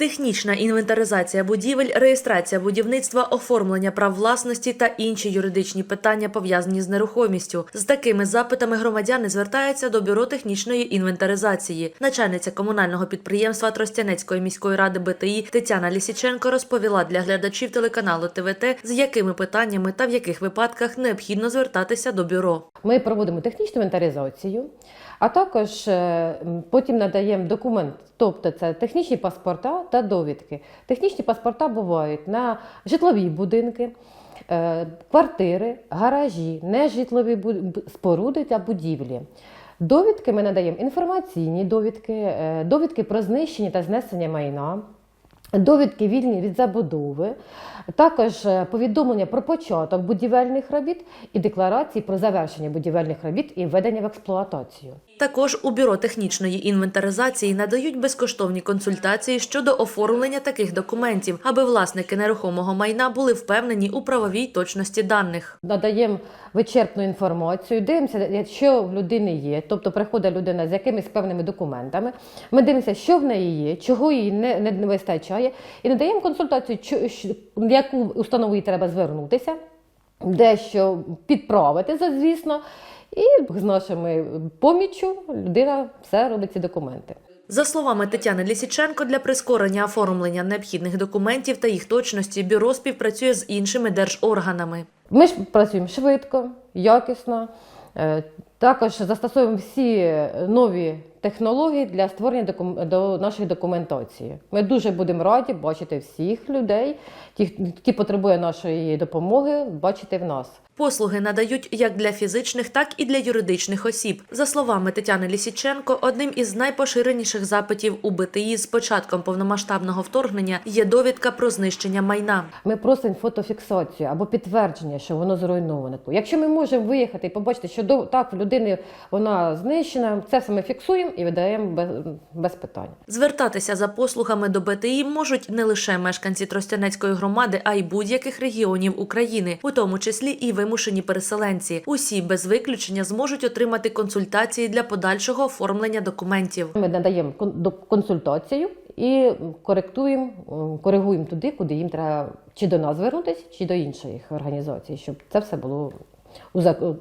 Технічна інвентаризація будівель, реєстрація будівництва, оформлення прав власності та інші юридичні питання пов'язані з нерухомістю. З такими запитами громадяни звертаються до бюро технічної інвентаризації. Начальниця комунального підприємства Тростянецької міської ради БТІ Тетяна Лісіченко розповіла для глядачів телеканалу ТВТ, з якими питаннями та в яких випадках необхідно звертатися до бюро. Ми проводимо технічну інвентаризацію, а також е, потім надаємо документ, тобто це технічні паспорта та довідки. Технічні паспорта бувають на житлові будинки, е, квартири, гаражі, нежитлові споруди та будівлі. Довідки ми надаємо інформаційні довідки, е, довідки про знищення та знесення майна. Довідки вільні від забудови, також е, повідомлення про початок будівельних робіт і декларації про завершення будівельних робіт і введення в експлуатацію. Також у бюро технічної інвентаризації надають безкоштовні консультації щодо оформлення таких документів, аби власники нерухомого майна були впевнені у правовій точності даних. Надаємо вичерпну інформацію, дивимося, що в людини є. Тобто приходить людина з якимись певними документами. Ми дивимося, що в неї є, чого їй не, не, вистачає, і надаємо консультацію, що- яку установу їй треба звернутися, дещо підправити, звісно. І з нашими поміччю людина все робить ці документи. За словами Тетяни Лісіченко, для прискорення оформлення необхідних документів та їх точності бюро співпрацює з іншими держорганами. Ми ж працюємо швидко, якісно. Також застосовуємо всі нові технології для створення докум- до нашої документації. Ми дуже будемо раді бачити всіх людей, ті, хто потребує нашої допомоги, бачити в нас. Послуги надають як для фізичних, так і для юридичних осіб. За словами Тетяни Лісіченко, одним із найпоширеніших запитів у БТІ з початком повномасштабного вторгнення є довідка про знищення майна. Ми просимо фотофіксацію або підтвердження, що воно зруйноване. Якщо ми можемо виїхати і побачити, що до- так в людини вона знищена, це все ми фіксуємо і видаємо без, без питань. Звертатися за послугами до БТІ можуть не лише мешканці Тростянецької громади, а й будь-яких регіонів України, у тому числі і вимушені переселенці. Усі без виключення зможуть отримати консультації для подальшого оформлення документів. Ми надаємо консультацію і коректуємо, коригуємо туди, куди їм треба чи до нас звернутися, чи до інших організацій, щоб це все було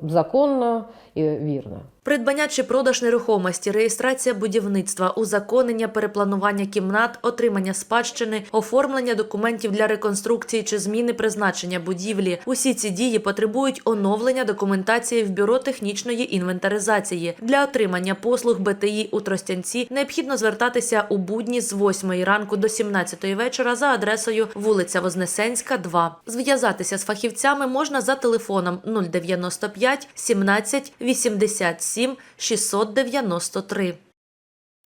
законно і вірно. Придбання чи продаж нерухомості, реєстрація будівництва, узаконення, перепланування кімнат, отримання спадщини, оформлення документів для реконструкції чи зміни призначення будівлі. Усі ці дії потребують оновлення документації в бюро технічної інвентаризації. Для отримання послуг БТІ у Тростянці необхідно звертатися у будні з 8 ранку до 17 вечора за адресою вулиця Вознесенська, 2. Зв'язатися з фахівцями можна за телефоном 095 17 87 693.